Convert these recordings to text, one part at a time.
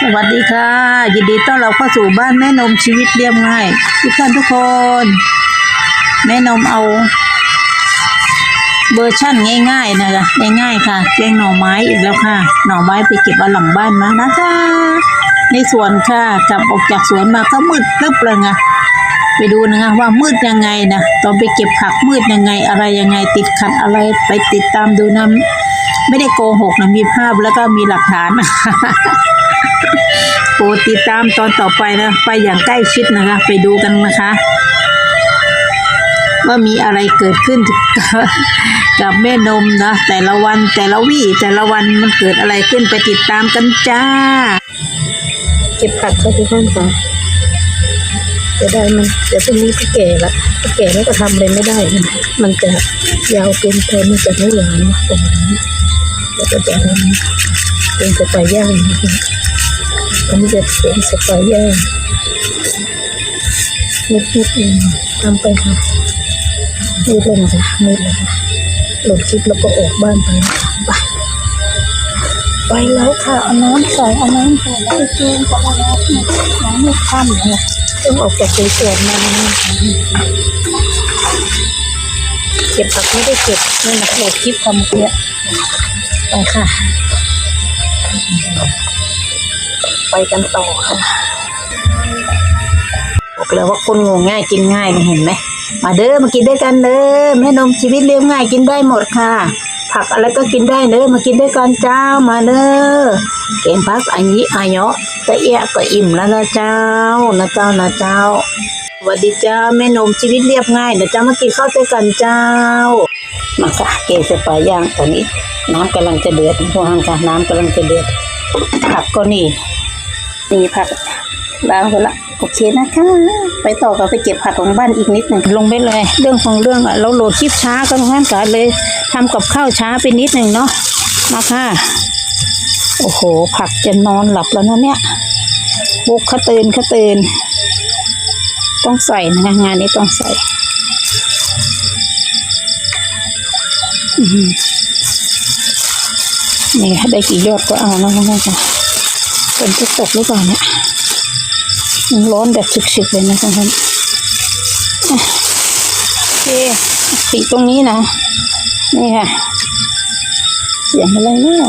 สวัสดีค่ะ ยินดีต้อนรับเข้าสู่บ้านแม่นมชีวิตเรียบง่าย ทุกท่านทุกคน แม่นมเอา เวอร์ชั่นง่าย ๆ นะคะง่ายๆค่ะแกงหน่อไม้อีกแล้วค่ะ หน่อไม้ไปเก็บเอาหลังบ้านมานะคะ ในสวนค่ะกลับออกจากสวนมาก็มืดตึ๊บเลยไงไปดูนะคะว่ามืดยังไงนะตอนไปเก็บผักมืดยังไงอะไรยังไงติดขัดอะไรไปติดตามดูนะไม่ได้โกหกนะมีภาพแล้วก็มีหลักฐาน โปรดติดตามตอนต่อไปนะ ไปอย่างใกล้ชิดนะคะ ไปดูกันนะคะ ว่ามีอะไรเกิดขึ้นกับแม่นมนะ แต่ละวันแต่ละวี่แต่ละวันมันเกิดอะไรขึ้นไปติดตามกันจ้า เก็บผักค่ะทุกท่านค่ะ จะได้มันเดี๋ยวพรุ่งนี้ก็แก่ละก็แก่แล้วก็ทำอะไรไม่ได้ มันจะยาวเกินไปมันจะไม่หวานนะตรงนี้แล้วก็จะทำเป็นสไปย่างนะคะอันนี้จะเป็นสไปย่างนิดๆเองทำไปค่ะมืดเลยนะคะมืดเลยหลบคลิปแล้วก็ออกบ้านไปไปไปแล้วค่ะเอาน้ำใส่เอาน้ำใส่แล้วไปจูงกับอาน้ำน้ำไม่ค่ำเลย ต้องออกจากสวนมาเก็บผักไม่ได้เก็บนั่นนะโหลดคลิปความเยอะไปค่ะ ไปกันต่อค่ะบอกเลยว่าคนงงง่ายกินง่ายนะเห็นไหมมาเด้อมากินด้วยกันเด้อแม่นมชีวิตเรียบง่ายกินได้หมดค่ะ ผักอะไรก็กินได้เด้อมากินด้วยกันเจ้ามาเด้อเกมพักอันนี้อายะตะเอียก็อิ่มแล้วนะเจ้านะเจ้านะเจ้าสวัสดีเจ้าแม่นมชีวิตเรียบง่ายเดี๋ยวเจ้ามากินข้าวด้วยกันเจ้ามาค่ะเกสปลาย่างตอนนี้ น้ำกำลังจะเดือดพวกทานค่ะน้ำกำลังจะเดือดผักก็นี่นี่ผัก ล้างไปละโอเคนะคะ ไปต่อกับไปเก็บผักของบ้านอีกนิดหนึ่งลงไปเลย เรื่องของเรื่องอะเราโหลดคลิปช้าก็งั้นกันเลยทำกับข้าวช้าไปนิดหนึ่งเนาะมาค่ะ โอ้โห ผักจะนอนหลับแล้วนะเนี่ยบุกเขาตื่นเขาตื่นต้องใส่นะคะงานนี้ต้องใส่อื้อหือนี่ค่ะได้กี่ยอดก็เอาแล้วนะคะเป็นจะตกหรือเปล่าเนี่ย มันร้อนแบบฉึกๆเลยนะท่านอะโอเคปิดตรงนี้นะ นี่ค่ะเสียงอะไรเนี่ย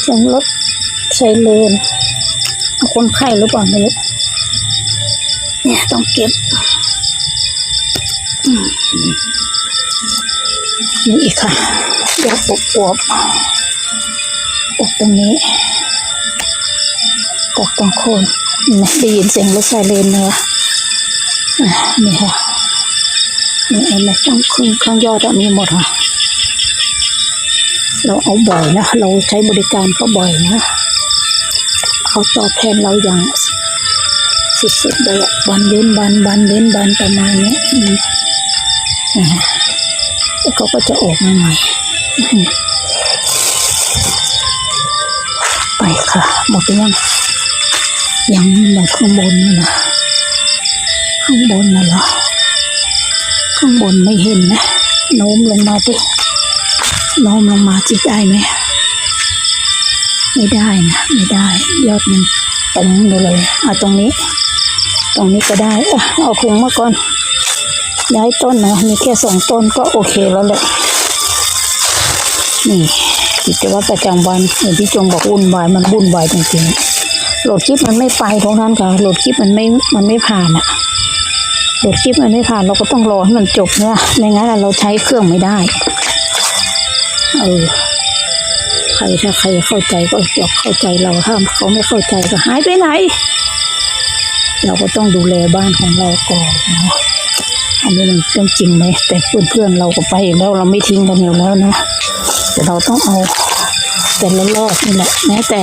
เสียงรถไซเรนเอาคนไข้หรือเปล่าไม่รู้เนี่ยต้องเก็บนี่อีกค่ะเดี๋ยวปวบปวบปวบตรงนี้ ตกตรงโคนนะได้ยินเสียงรถไซเรนไหมวะอะนี่ค่ะนี่เห็นไหมข้างข้างข้างยอดอะมีหมดค่ะเราเอาบ่อยนะ เราใช้บริการเขาบ่อยนะ เขาตอบแทนเราอย่างสุดๆเลยอะวันเว้นวันวันเว้นวันประมาณนี้ยอืมอ่แล้วเขาก็จะออกมาใหม่ไปค่ะ หมดยัง ยังหมดข้างบนนะนะข้างบนน่ะเหรอ ข้างบนไม่เห็นนะ โน้มลงมาดิโน้มลงมาจิตได้ไหม ไม่ได้นะ ไม่ได้ ยอดมันตรงอยู่เลยเอาตรงนี้ ตรงนี้ก็ได้ อะเอาถุงมาก่อน ย้ายต้นนะ มีแค่สองต้นก็โอเคแล้วแหละ นี่กิจวัตรประจำวันอย่างที่จงบอกวุ่นวาย มันวุ่นวายจริงๆ โหลดคลิปมันไม่ไปทุกท่านค่ะโหลดคลิปมันไม่มันไม่ผ่านอะโหลดคลิปมันไม่ผ่านเราก็ต้องรอให้มันจบเนี่ยไม่งั้นเราใช้เครื่องไม่ได้เออใครถ้าใครเข้าใจก็บอกเข้าใจเราถ้าเขาไม่เข้าใจก็หายไปไหน เราก็ต้องดูแลบ้านของเราก่อนนะอันนี้มันเรื่องจริงไหมแต่เพื่อนๆเราก็ไปแล้วเราไม่ทิ้งกันอยู่แล้วนะแต่เราต้องเอาแต่ละรอบนี่แหละแม้แต่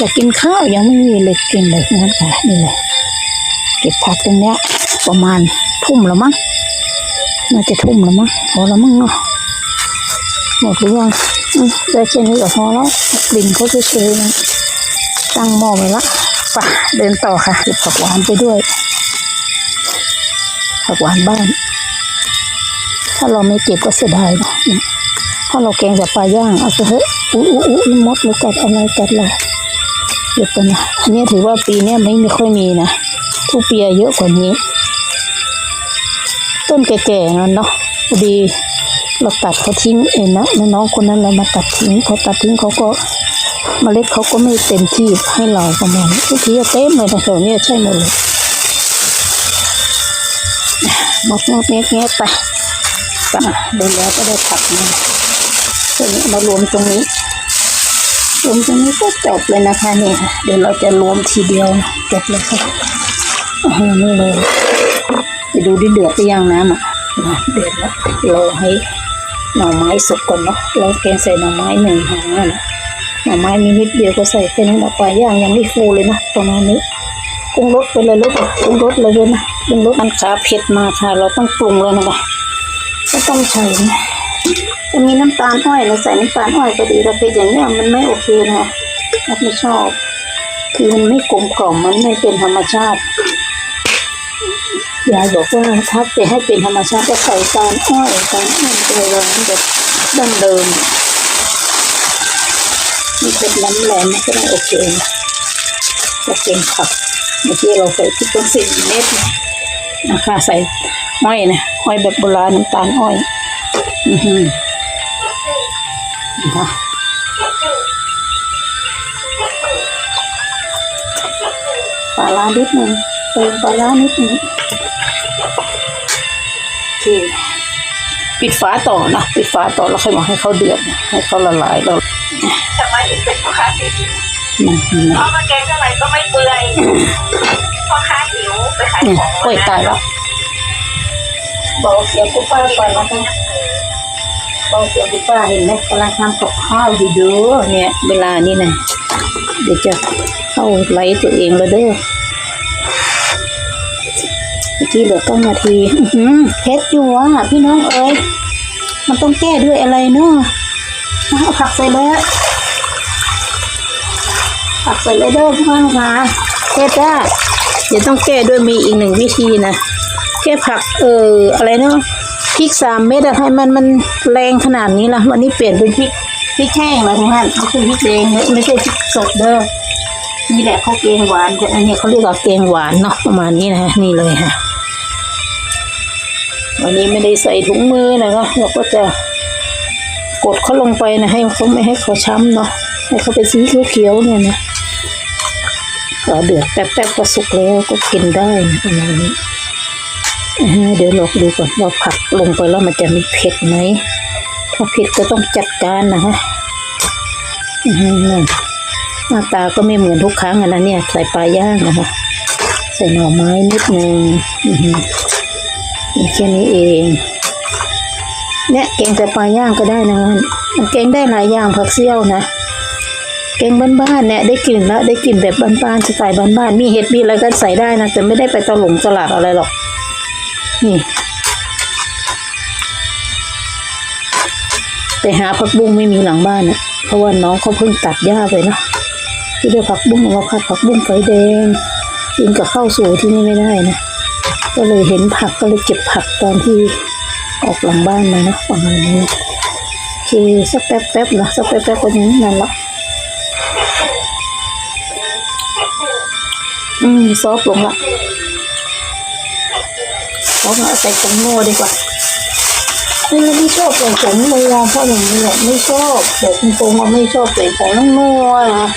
จะกินข้าวยังไม่มีเลยกินเลยนั่นค่ะนี่เลยเก็บผักตรงเนี้ย ประมาณทุ่มแล้วมั้งน่าจะทุ่มแล้วมั้งพอแล้วมั้งเนาะหมดหรือยังได้แค่นี้ก็พอแล้วกลิ่นเขาเฉยๆนะตั้งหม้อไว้ละไปเดินต่อค่ะเก็บผักหวานไปด้วยผักหวานบ้าน ถ้าเราไม่เก็บก็เสียดายเนาะถ้าเราแกงแบบปลาย่างเอาไปเถอะอู้อู้อู้มดหรือกัดอะไรกัดเรา เดี๋ยวกันนะอันนี้ถือว่าปีนี้ไม่ไม่ค่อยมีนะทุกปียเยอะกว่านี้ ต้นแก่ๆนั่นเนาะพอดีเราตัดเขาทิ้งเองนะน้องคนนั้นเรามาตัดทิ้งเขาตัดทิ้งเขาก็เมล็ดเขาก็ไม่เต็มที่ให้เราประมาณนี้ทุกทีเต็มเลยนะแถวเนี้ยใช่หมดเลยหมดงดแงะแงะไปไปเดินแล้วก็ได้ผักมาตรงนี้มารวมตรงนี้ รวมตรงนี้ก็จบเลยนะคะเนี่ยค่ะเดี๋ยวเราจะรวมทีเดียวจบเลยค่ะอ่านี่เลยไปดูดิเดือดหรือยังน้ำอะอะเดือดแล้วรอให้หน่อไม้สุกก่อนเนาะเราแกงใส่หน่อไม้หนึ่งหางอะนะหน่อไม้มีนิดเดียวก็ใส่แค่นี้หน่อปลาย่างยังไม่ฟูเลยนะประมาณนี้ปรุงรสไปเลยลูกปรุงรสเลยด้วยนะปรุงรสมันขาเผ็ดมาค่ะ เราต้องปรุงเลยนะคะก็ต้องใส่นะ จะมีน้ำตาลอ้อยเราใส่น้ำตาลอ้อยก็ดีแต่เป็นอย่างนี้มันไม่โอเคนะเราไม่ชอบ คือมันไม่กลมกล่อมมันไม่เป็นธรรมชาติยายบอกว่าถ้าจะให้เป็นธรรมชาติก็ใส่ตาลอ้อยตาลอ้อยไปเลยแบบดั้งเดิมมีเผ็ดน้ำแรงก็ได้โอเคจะเป็นผักเมื่อกี้เราใส่พริกเป็นสิบเม็ดนะคะใส่อ้อยนะอ้อยแบบโบราณน้ำตาลอ้อย อือหือ ปลาร้านิดหนึ่งเติมปลาร้านิดหนึ่งโอเคปิดฝาต่อนะปิดฝาต่อแล้วค่อยบอกให้เขาเดือดนะให้เขาละลายแล้วทำไมถึงเป็นพ่อค้าติดนะเพนะราะมาแกงเท่าไหร่ก็ไม่เปื่อยพ่อค้าหิวไปขายเนี่ยของกล้วยตายแล้วบอกเสียงคุณป้าก่อนนะคะ บอกเสียงคุณป้าเห็นไหมกำลังทำกับข้าวอยู่เด้อเนี่ยเวลานี้นะเดี๋ยวจะเข้าไลฟ์ตัวเองแล้วเด้อเมื่อกี้เหลือก้านาทีเพชรอยู่ว่ะพี่น้องเอ้ยมันต้องแก้ด้วยอะไรเนาะเอาผักใส่เลยอะผักใส่เลยเด้อพี่น้องค่ะเพชรจ้าเดี๋ยวต้องแก้ด้วยมีอีกหนึ่งวิธีนะแก้ผักเอออะไรเนาะ พริกสามเม็ดอะให้มันมันแรงขนาดนี้ล่ะ วันนี้เปลี่ยนเป็นพริกพริกแห้งแล้วทุกท่านไม่ใช่พริกแดงไม่ใช่พริกสดเด้อนี่แหละเขาวแกงหวานอันนี้เขาเรียกว่าแกงหวานเนาะประมาณนี้นะฮะนี่เลยค่ะวันนี้ไม่ได้ใส่ถุงมือนะคะเราก็จะกดเขาลงไปนะให้เขาไม่ให้เขาช้ำเนาะให้เขาเป็นสีเขียวๆเนี่ยนะก็เดือดแป๊บๆก็สุกแล้วก็กินได้นะประมาณนี้ เดี๋ยวลองดูก่อนว่าผักลงไปแล้วมันจะมีเผ็ดไหม ถ้าเผ็ดก็ต้องจัดการนะคะหน้าตาก็ไม่เหมือนทุกครั้งนะเนี่ย ใส่ปลาย่างนะคะ ใส่หน่อไม้นิดนึงอือหือมีแค่นี้เอง เนี่ยแกงแต่ปลาย่างก็ได้นะมันแกงได้หลายอย่างผักเซี่ยวนะแกงบ้านๆเนี่ยได้กลิ่นแล้วได้กลิ่นแบบบ้านๆสไตล์บ้านๆมีเห็ดมีอะไรก็ใส่ได้นะแต่ไม่ได้ไปตะหลงตลาดอะไรหรอก นี่ไปหาผักบุ้งไม่มีหลังบ้านนะเพราะว่าน้องเขาเพิ่งตัดหญ้าไปเนาะที่ได้ผักบุ้งเราผัดผักบุ้งไฟแดงกินกับข้าวสวยที่นี่ไม่ได้นะก็เลยเห็นผักก็เลยเก็บผักตอนที่ออกหลังบ้านมานะประมาณนี้โอเคสักแป๊บแป๊บๆนะสักแป๊บแป๊บๆก็ยังนั่นละอืมซอฟลงละ ซอฟต์ละใส่ผงโม่ดีกว่าไม่ไม่ชอบใส่ผงนัวเพราะอย่างนี้แหละไม่ชอบบอกตรงๆว่าไม่ชอบใส่ผงนัวนะ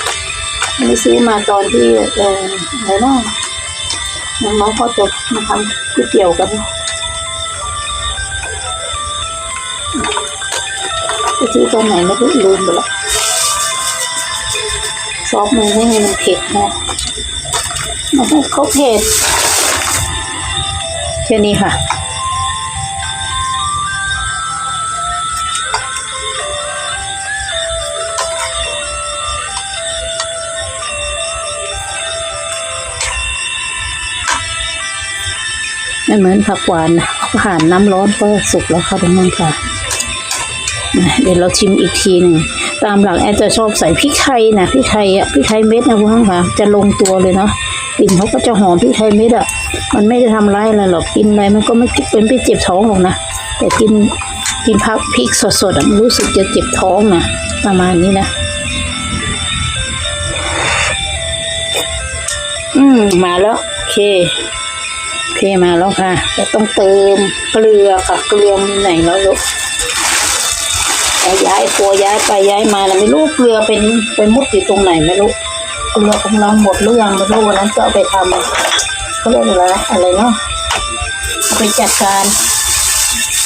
ไม่ซื้อมาตอนที่เอออะไรนะน้องๆเขาจะมาทำก๋วยเตี๋ยวกันไปซื้อตอนไหนไม่รู้ลืมไปละซอสมันไม่ให้มันเผ็ดนะมันให้เขาเผ็ด ค่นี้ค่ะ ไม่เหมือนผักหวานนะผ่านน้ำร้อนก็สุกแล้วค่ะทุกท่านค่ะเดี๋ยวเราชิมอีกทีหนึ่งตามหลักแอนจะชอบใส่พริกไทยนะพริกไทยอะพริกไทยเม็ดนะทุกท่านค่ะ จะลงตัวเลยเนาะกลิ่นเขาก็จะหอมพริกไทยเม็ดอะ มันไม่ได้ทำร้ายอะไรหรอกกินอะไรมันก็ไม่เป็นไปเจ็บท้องหรอกนะแต่กินกินพักพริกสดๆอะมันรู้สึกจะเจ็บท้องนะประมาณนี้นะอืมมาแล้วโอเคโอเคมาแล้วค่ะจะต้องเติมเกลือค่ะเกลือมีไหนแล้วลูกแต่ย้ายตัวย้ายไปย้ายมาแล้วไม่รู้เกลือเป็นไปมุดอยู่ตรงไหนไม่รู้เกลือของเราหมดหรือยังไม่รู้วันนั้นก็เอาไปทำ เขาเรียกอะไรอะไรเนาะไปจัดการ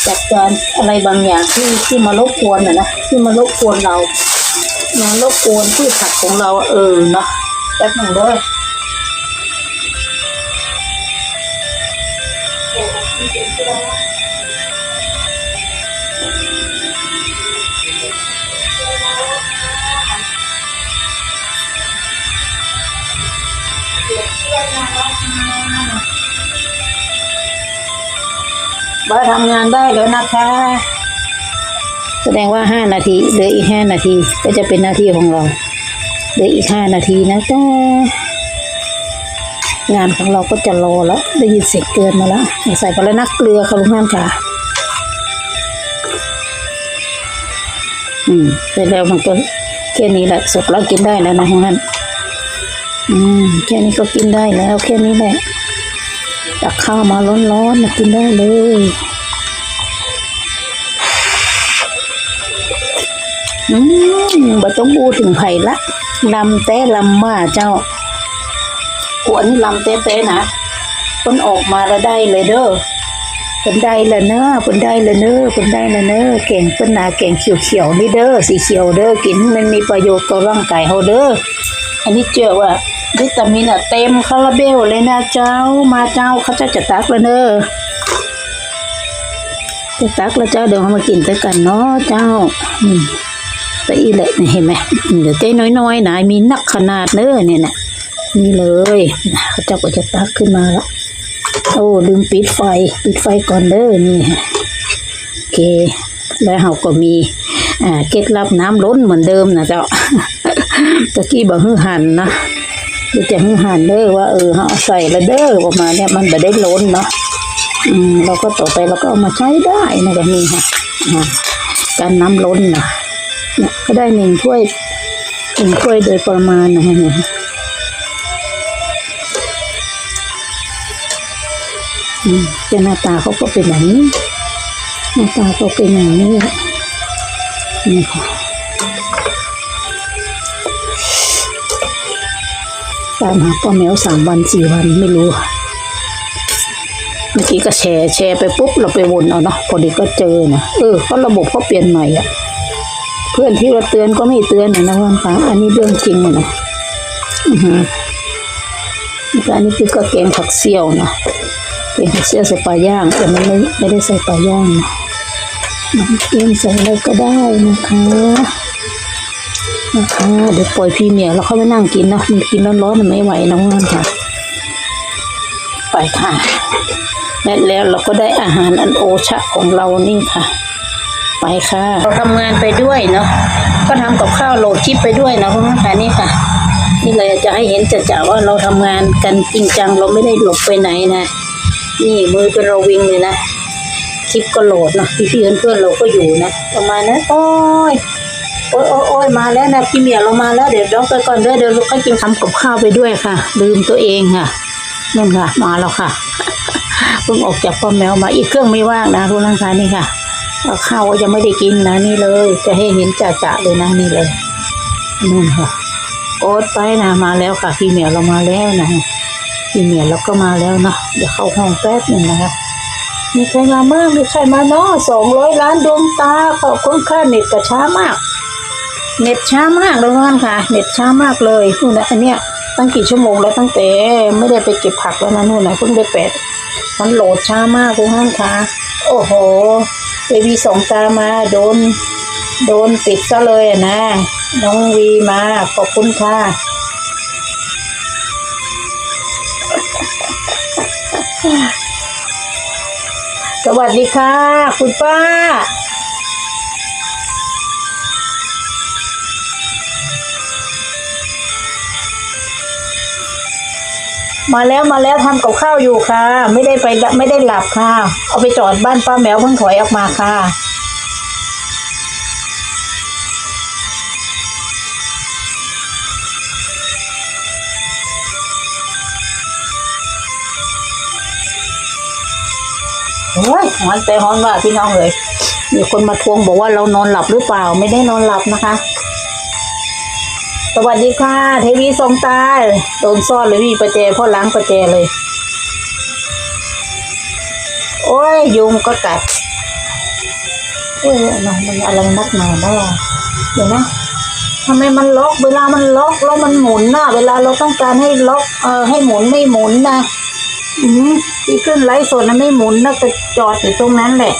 จัดการอะไรบางอย่างที่ที่มารบกวนนะนะที่มารบกวนเรามารบกวนพืชผักของเราเออเนาะแป๊บหนึ่งเด้อ ว่าทำงานได้แล้วนะคะ แสดงว่าห้านาทีเหลืออีกห้านาทีก็จะเป็นหน้าที่ของเราเหลืออีกห้านาทีนะจ๊ะงานของเราก็จะรอแล้ว ได้ยินเสียงเกินมาแล้วใส่ไปแล้วนักเกลือค่ะลุงน้ำค่ะอืมเสร็จแล้วมันก็แค่นี้แหละสดแล้วกินได้แล้วนะลุงน้ำอืมแค่นี้ก็กินได้แล้วแค่นี้แหละ ตักข้าวมาร้อนๆมากินได้เลยอืมบ่ต้องบูถึงไผ่ละลำแต่ลำมาเจ้าขวนลำเต้เต้นะเพิ่นออกมาแล้วได้เลยเด้อเพิ่นได้ล้วเนอะเพิ่นได้ล้วเนอะเพิ่นได้ล้วเนอะแกงเพิ่นหนาแกงเขียวๆนี่เด้อสีเขียวเด้อกินมันมีประโยชน์ต่อร่างกายเฮาเด้ออันนี้เจอว่า วิตามินอะเต็มคาราเบลเลยนะเจ้า มาเจ้าเขาจะจะตักแล้วเนอะจะตักแล้วเจ้าเดี๋ยวเอามากินด้วยกันเนาะเจ้าตะอีแหละเห็นไหมเดี๋ยวเต้น้อยๆนะมีนักขนาดเนอะเนี่ยนะนี่เลยเขาเจ้าก็จะตักขึ้นมาล้วโอ้ลืมปิดไฟ ปิดไฟก่อนเด้อนี่โอเค แล้วเราก็มีอ่าเคล็ดลับน้ำล้นเหมือนเดิมนะเจ้าตะกี้บอกฮือหันนะ เดี๋ยวจะฮือหันเด้อว่าเออเอาใส่ละเด้อประมาณเนี้ยมันไม่ได้ล้นเนาะอืมเราก็ต่อไปเราก็เอามาใช้ได้นะแบบนี้ค่ะการน้ำล้นนะเนี่ยก็ได้หนึ่งถ้วยหนึ่งถ้วยโดยประมาณนะฮะเนี่ยอืมแต่หน้าตาเขาก็เป็นอย่างนี้หน้าตาเขาเป็นอย่างนี้นี่ค่ะ ตามหาป้าแมวสามวันสี่วันไม่รู้อะเมื่อกี้ก็แชร์แชร์ไปปุ๊บเราไปวนเอาเนาะพอดีก็เจอนะเออก็ระบบเขาเปลี่ยนใหม่อะ เพื่อนที่เราเตือนก็ไม่เตือนนะนะว่าค่ะอันนี้เรื่องจริงนะอือฮึอันนี้คือก็แกงผักเสี่ยวนะแกงผักเสี่ยวใส่ปลาย่างแต่มันไม่ไม่ได้ใส่ปลาย่างนะมันเกงใส่อะไรก็ได้นะคะ นะคะเดี๋ยวปล่อยพรีเมียร์แล้วเข้าไปนั่งกินนะมันกินร้อนๆมันไม่ไหวนะเพื่อนค่ะ ไปค่ะและแล้วเราก็ได้อาหารอันโอชะของเรานี่ค่ะ ไปค่ะเราทำงานไปด้วยเนาะก็ทำกับข้าวโหลดคลิปไปด้วยนะเพื่อนค่ะนี่ค่ะ นี่เลยจะให้เห็นจะๆว่าเราทำงานกันจริงจังเราไม่ได้หลบไปไหนนะนี่มือเป็นเราวิ่งเลยนะคลิปก็โหลดเนาะพี่ๆเพื่อนๆเราก็อยู่นะ ประมาณนั้นโอ้ย โอ้ยโอ้ยโอ้ยมาแล้วนะพี่เมียเรามาแล้วเดี๋ยวเราไปก่อนด้อเดี๋ยวเราก็กินทำกับข้าวไปด้วยค่ะ ลืมตัวเองค่ะนั่นค่ะ มาแล้วค่ะเพิ่งออกจากป้อแมวมาอีกเครื่องไม่ว่างนะทุกท่านคะนี่ค่ะข้าวก็ยังไม่ได้กินนะนี่เลย จะให้เห็นจ่าๆเลยนะนี่เลยนู่นค่ะโอ๊ตไปนะมาแล้วค่ะ พี่เมียเรามาแล้วนะพี่เมียเราก็มาแล้วเนาะเดี๋ยวเข้าห้องแป๊บหนึ่งนะคะมีใครมาบ้างมีใครมาเนาะสองร้อยล้านดวงตาขอบคุณค่าเน็ตกระช้ามาก เน็ตช้ามากเลยท่านค่ะ เน็ตช้ามากเลยนู่นนะอันเนี้ยตั้งกี่ชั่วโมงแล้วตั้งแต่ไม่ได้ไปเก็บผักแล้วนะนู่นนะเพิ่งได้แปดมันโหลดช้ามากเลยท่านค่ะ โอ้โหเอวีสองตามาโดน โดนติดซะเลยอะนะ น้องวีมาขอบคุณค่ะสวัสดีค่ะ คุณป้า มาแล้วมาแล้วทำกับข้าวอยู่ค่ะ ไม่ได้ไปไม่ได้หลับค่ะ เอาไปจอดบ้านป้าแมวเพิ่งถอยออกมาค่ะ โอ้ยหอนใจหอนว่าพี่น้องเลยมีคนมาทวงบอกว่าเรานอนหลับหรือเปล่า ไม่ได้นอนหลับนะคะ สวัสดีค่ะ เทวีทรงตาโดนซ่อนเลยพี่ประแจพ่อล้างประแจเลย โอ้ยยุงก็กัดโอ้ยน้องมันอะไรนักหนาบ้าเดี๋ยวนะทำไมมันล็อกเวลามันล็อกแล้วมันหมุนนะเวลาเราต้องการให้ล็อกเออให้หมุนไม่หมุนนะอืมที่ขึ้นไลฟ์สดนะไม่หมุนนะจะจอดอยู่ตรงนั้นแหละ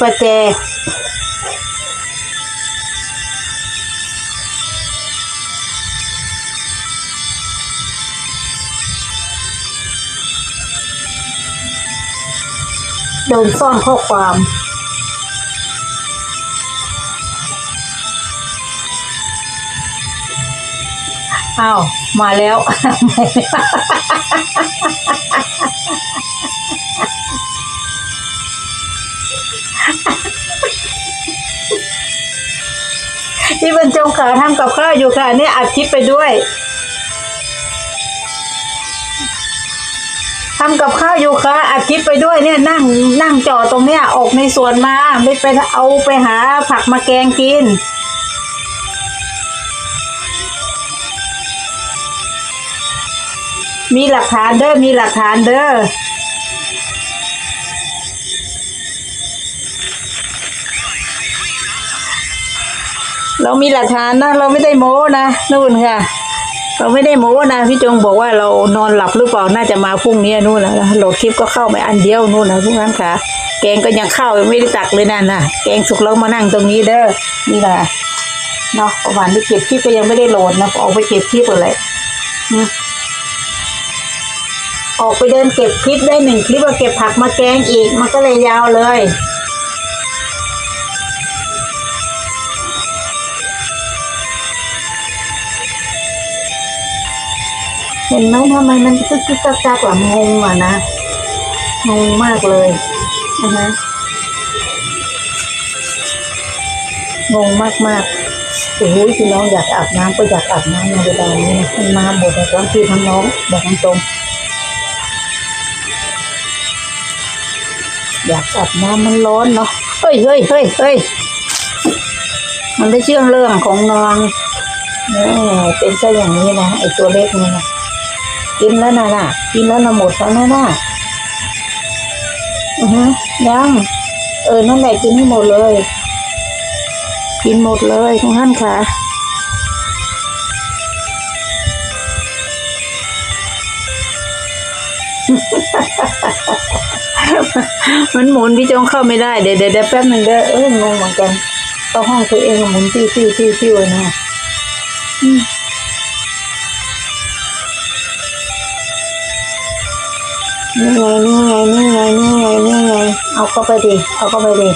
ประแจโดนซ่อนข้อความ อ้าว มาแล้ว พี่บรรจงขาทำกับข้าวอยู่ค่ะเนี่ยอัดคลิปไปด้วยทำกับข้าวอยู่ค่ะอัดคลิปไปด้วยเนี่ยนั่งนั่งจอตรงเนี้ยออกในสวนมา ไม่ไปเอาไปหาผักมาแกงกินมีหลักฐานเด้อ มีหลักฐานเด้อ เรามีหลักฐานนะ เราไม่ได้โม้นะนู่นค่ะ เราไม่ได้โม้นะพี่จงบอกว่าเรานอนหลับหรือเปล่าน่าจะมาพรุ่งนี้นู่นนะโหลดคลิปก็เข้าไปอันเดียวนู่นนะทุกท่านค่ะ แกงก็ยังเข้าไม่ได้ตักเลยนั่นนะแกงสุกแล้วมานั่งตรงนี้เด้อนี่แหละเนาะประมาณที่เก็บคลิปก็ยังไม่ได้โหลดนะออกไปเก็บคลิปอะไรออกไปเดินเก็บคลิปได้หนึ่งคลิปก็เก็บผักมาแกงอีกมันก็เลยยาวเลย เห็นไหมทำไมมันตึกตึกกักกักหลังงงอะนะงงมากเลยนะฮะงงมากมากโอ้โหพี่น้องอยากอาบน้ำก็อยากอาบน้ำในเวลานี้นะมันมาหมดเลยทั้งพี่ทั้งน้องบอกตรงอยากอาบน้ำมันร้อนเนาะเฮ้ยเฮ้ยเฮ้ยเฮ้ยมันไม่เชื่องเรื่องของนางแม่ยเป็นซะอย่างนี้นะไอตัวเล็กนี่นะ กินแล้วนะน่ะ กินแล้วนะหมดแล้วนะน่ะอือฮึยังเออนั่นแหละกินให้หมดเลย กินหมดเลยทุกท่านค่ะมันหมุนพี่จงเข้าไม่ได้เดี๋ยวเดี๋ยวแป๊บหนึ่งเด้อเอองงเหมือนกันเข้าห้องตัวเองหมุนติ้วติ้วติ้วติ้วนะอืม นี่ไงนี่ไงนี่ไงนี่ไงนี่ไงเอาเข้าไปดิเอาเข้าไปดิ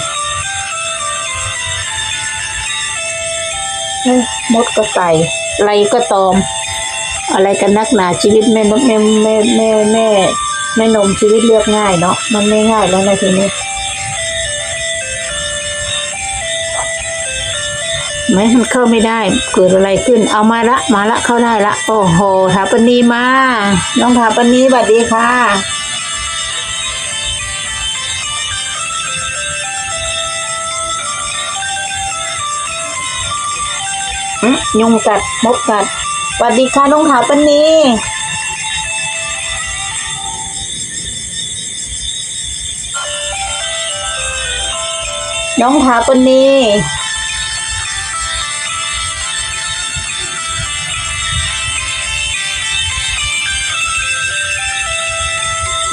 เฮ้มดก็ไก่ไรก็ตอม อะไรกันนักหนาชีวิตแม่นกแม่แม่แม่แม่แม่นมชีวิตเรียบง่ายเนาะมันไม่ง่ายแล้วในทีนี้แม้มันเข้าไม่ได้เกิดอะไรขึ้น เอามาละมาละเข้าได้ละ โอ้โหถาปนีมา น้องถาปนีสวัสดีค่ะ ยุงกัดมดกัดสวัสดีค่ะน้องถาปนีน้องถาปนี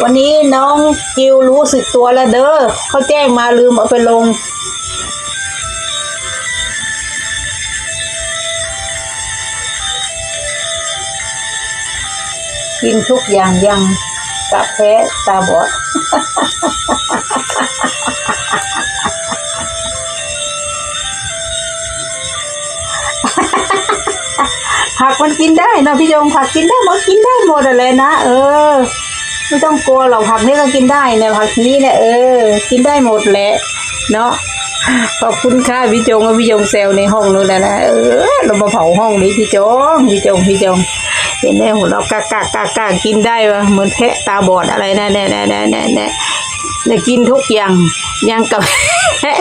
วันนี้น้องกิวรู้สึกตัวแล้วเด้อเขาแจ้งมาลืมเอาไปลง กินทุกอย่างยังกับแพ้ตาบอด ผักมันกินได้นะพี่ยงผักกินได้หมดกินได้หมดอะไรนะเออ ไม่ต้องกลัวหรอกผักนี่ก็กินได้เนี่ยผักนี้เนี่ยเออ กินได้หมดแหละเนาะขอบคุณค่ะพี่จงพี่จงเซลในห้องนู้นนะนะเออเรามาเผาห้องนี้พี่จงพี่จงพี่จง เห็นไหมหัวเรากากากากากินได้วะเหมือนแพะตาบอดอะไรนะแน่แน่แน่แน่แน่เนี่ยกินทุกอย่างยังกับแพะ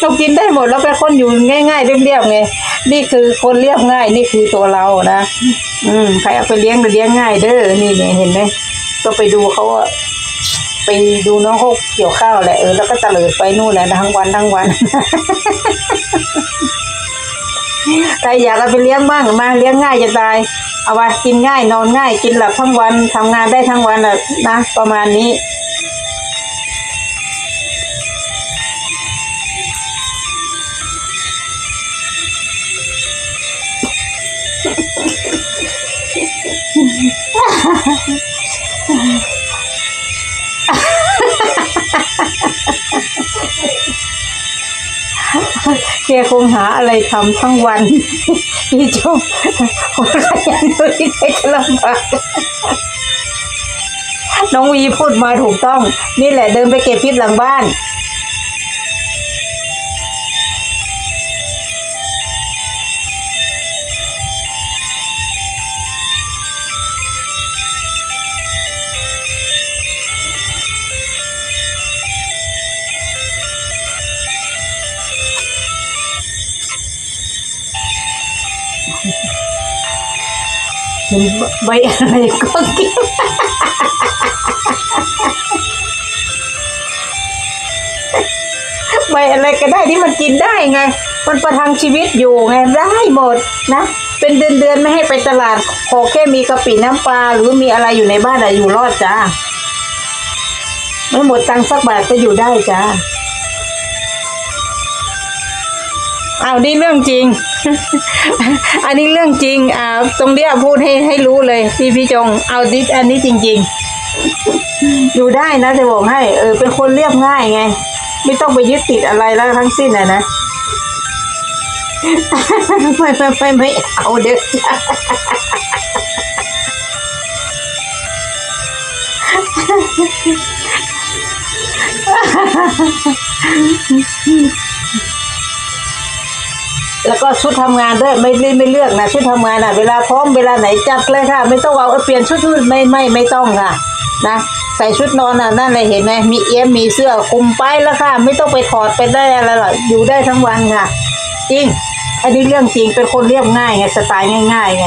เรากินได้หมดแล้วเป็นคนอยู่ง่ายๆเรียบๆไงนี่คือคนเรียบง่าย นี่คือตัวเรานะอืมใครเอาไปเลี้ยงก็เลี้ยงง่ายเด้อนี่เนี่ยเห็นไหมก็ไปดูเขาอะไปดูน้องเขาเกี่ยวข้าวแหละเออแล้วก็ตะเลิดไปนู่นแหละทั้งวันทั้งวัน ใครอยากเอาไปเลี้ยงบ้างมาเลี้ยงง่ายจะตายเอาไว้กินง่ายนอนง่าย กินหลับทั้งวันทำงานได้ทั้งวันน่ะนะประมาณนี้ แกคงหาอะไรทำทั้งวันพี่ชมคนขยันดูที่ได้ลำบากน้องวีพูดมาถูกต้อง นี่แหละเดินไปเก็บพริษหลังบ้าน เห็นใบอะไรก็ก็บใบอะไรก็ได้ที่มันกินได้ไง มันประทังชีวิตอยู่ไงได้หมดนะ เป็นเดือนเดือนๆไม่ให้ไปตลาดขอแค่มีกะปิน้ำปลาหรือมีอะไรอยู่ในบ้านอะอยู่รอดจ้าไม่หมดตังค์สักบาทก็อยู่ได้จ้า เอานี่เรื่องจริง อันนี้เรื่องจริง อ่า ตรงเนี้ยพูดให้ให้รู้เลย พี่พี่จง เอาดิอันนี้จริง ๆ อยู่ได้นะจะบอกให้ เออ เป็นคนเรียบง่ายไง ไม่ต้องไปยึดติดอะไรแล้วทั้งสิ้นอะนะไม่ไม่ไม่ไม่เอาเด็ก แล้วก็ชุดทำงานด้วยไม่ไม่ไม่เลือกนะชุดทำงานนะเวลาพร้อมเวลาไหนจัดเลยค่ะ ไม่ต้องเอาเปลี่ยนชุดชุดไม่ไม่ไม่ต้องค่ะ นะใส่ชุดนอนอะนั่นเลยเห็นไหมมีเอี้ยมมีเสื้อคลุมไปแล้วค่ะ ไม่ต้องไปถอดไปได้อะไรหรอกอยู่ได้ทั้งวันค่ะ จริง อันนี้เรื่องจริงเป็นคนเรียบง่ายไงสไตล์ง่ายๆไง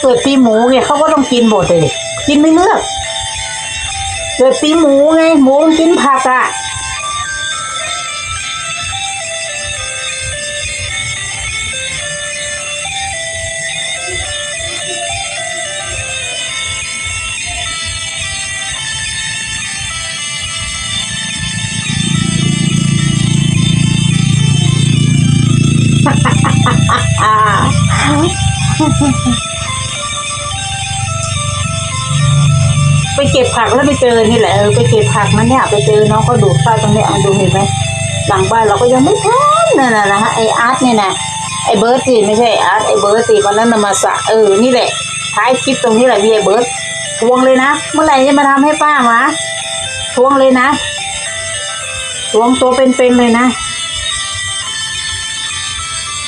เกิดปีหมูไงเขาก็ต้องกินหมดเลยกินไม่เลือกเกิดปีหมูไงหมูกินผักอะอ่า ก็บผักแล้วไปเจอนี่แหละเออไปเก็บผักมันเนี่ยไปเจอน้องก็ดูดข้าตรงเนี้ยเอาดูเห็นไหมหลังบ้านเราก็ยังไม่พร้อมนั่นนะนะไออาร์ตเนี่ยนะไอเบิร์ดสิไม่ใช่อาร์ตไอเบิร์ดสิวันนั้นนมาสระเออนี่แหละท้ายคลิปตรงนี้แหละมีไอเบิร์ดทวงเลยนะ เมื่อไหร่จะมาทำให้ป้าวะทวงเลยนะทวงตัวเป็นๆเลยนะ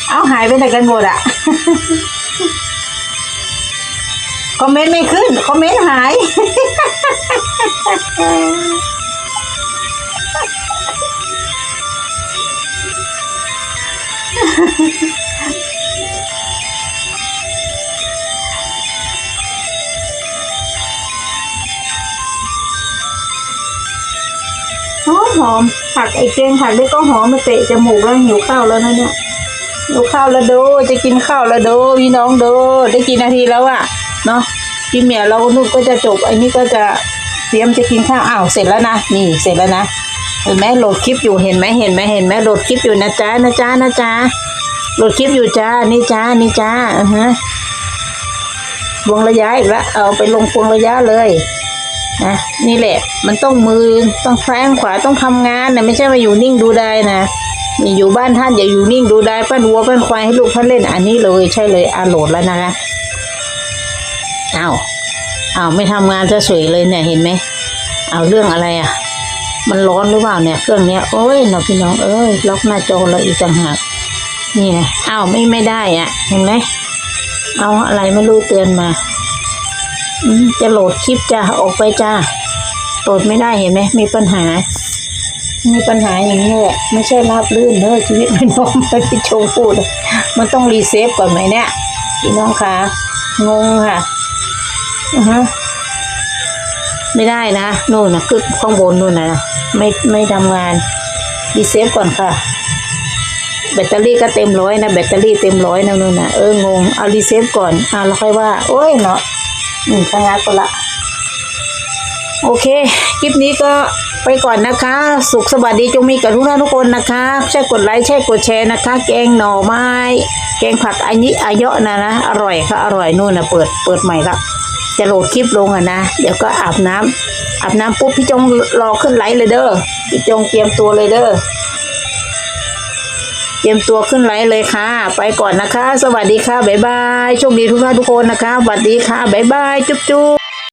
เอาหายไปไหนกันหมดอะ คอมเมนต์ไม่ขึ้น คอมเมนต์หาย หอมหอมผักไอเกงผักนี่ก็หอมมาเตะจมูกแล้วหิวข้าวแล้วนะเนี่ยหิวข้าวแล้วโดจะกินข้าวแล้วโดพี่น้องโดได้กี่นาทีแล้วอะ เนาะพี่เมียเรานุ่นก็จะจบไอ้นี่ก็จะเตรียมจะกินข้าวอ้าวเสร็จแล้วนะนี่เสร็จแล้วนะเห็นไหมโหลดคลิปอยู่เห็นไหมเห็นไหมเห็นไหมโหลดคลิปอยู่นะจ๊ะนะจ๊ะนะจ๊ะโหลดคลิปอยู่จ้านี่จ้านี่จ้าอือฮะวงระยะอีกล้วเอาไปลงพวงระยะเลยนะนี่แหละ มันต้องมือต้องซ้ายขวาต้องทำงานนะไม่ใช่มาอยู่นิ่งดูได้นะนี่อยู่บ้านท่านอย่าอยู่นิ่งดูได้ปั้นวัวปั้นควายให้ลูกท่านเล่นอันนี้เลยใช่เลยอาโหลดแล้วนะคะ อ้าวอ้าวไม่ทำงานจะสวยเลยเนี่ยเห็นไหมเอาเรื่องอะไรอะ มันร้อนหรือเปล่าเนี่ยเครื่องเนี้ยโอ้ยเนาะพี่น้องเอ้ยล็อกหน้าจอเราอีกต่างหากนี่นะอ้าวไม่ไม่ได้อะ เห็นไหมเอาอะไรไม่รู้เตือนมาจะโหลดคลิปจ้าออกไปจ้าโหลดไม่ได้เห็นไหมมีปัญหา มีปัญหาอย่างนี้แหละไม่ใช่ราบลื่นเด้อชีวิตไม่น้องไปพี่ชมพูด มันต้องรีเซฟก่อนไหมเนี่ยพี่น้องคะงงค่ะ อือฮะไม่ได้นะนู่นนะคือข้างบนนู่นนะไม่ไม่ทำงานรีเซฟก่อนค่ะ แบตเตอรี่ก็เต็มร้อยนะแบตเตอรี่เต็มร้อยนะนู่นนะเอองงเอารีเซฟก่อนอ่าแล้วค่อยว่า โอ้ยเนาะอืมชะงักไปละ โอเค คลิปนี้ก็ไปก่อนนะคะ สุขสวัสดีจงมีกับทุกท่านทุกคนนะคะใช่กดไลค์ใช่กดแชร์นะคะ แกงหน่อไม้ แกงผักอันนี้อาเยอะนะนะ อร่อยค่ะ อร่อยนู่นนะเปิดเปิดใหม่ละ จะโหลดคลิปลงอะนะ เดี๋ยวก็อาบน้ำอาบน้ำปุ๊บพี่จงรอขึ้นไลฟ์เลยเด้อพี่จงเตรียมตัวเลยเด้อเตรียมตัวขึ้นไลฟ์เลยค่ะ ไปก่อนนะคะ สวัสดีค่ะบ๊ายบายโชคดีทุกท่านทุกคนนะคะสวัสดีค่ะบ๊ายบายจุ๊บจุ๊บ